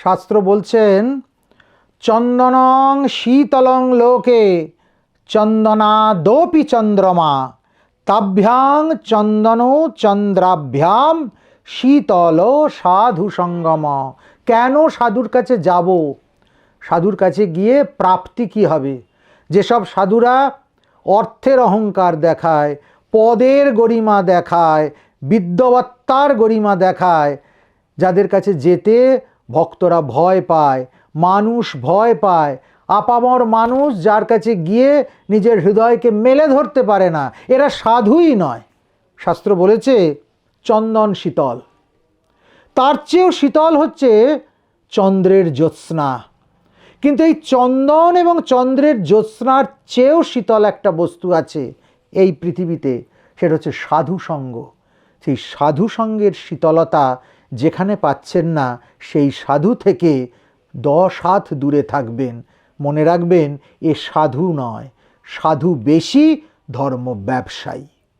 শাস্ত্র বলছেন, চন্দনং শীতলং লোকে চন্দনাদোপি চন্দ্রমা, তাভ্যাং চন্দন চন্দ্রাভ্যাম শীতল সাধু সঙ্গম। কেন সাধুর কাছে যাব? সাধুর কাছে গিয়ে প্রাপ্তি কি হবে? যেসব সাধুরা অর্থের অহংকার দেখায়, পদের গরিমা দেখায়, বিদ্যবত্তার গরিমা দেখায়, যাদের কাছে যেতে ভক্তরা ভয় পায়, মানুষ ভয় পায়। আপামর মানুষ যার কাছে গিয়ে নিজের হৃদয়কে মেলে ধরতে পারে না, এরা সাধুই নয়। শাস্ত্র বলেছে, চন্দন শীতল। তার চেয়েও শীতল হচ্ছে চন্দ্রের জ্যোৎস্না। কিন্তু এই চন্দন এবং চন্দ্রের জ্যোৎস্নার চেয়েও শীতল একটা বস্তু আছে এই পৃথিবীতে, সেটা হচ্ছে সাধু সঙ্গ সেই সাধু সঙ্গের শীতলতা যেখানে পাচ্ছেন না, সেই সাধু থেকে দশ হাত দূরে থাকবেন। মনে রাখবেন, এ সাধু নয়, সাধু বেশি ধর্ম ব্যবসায়ী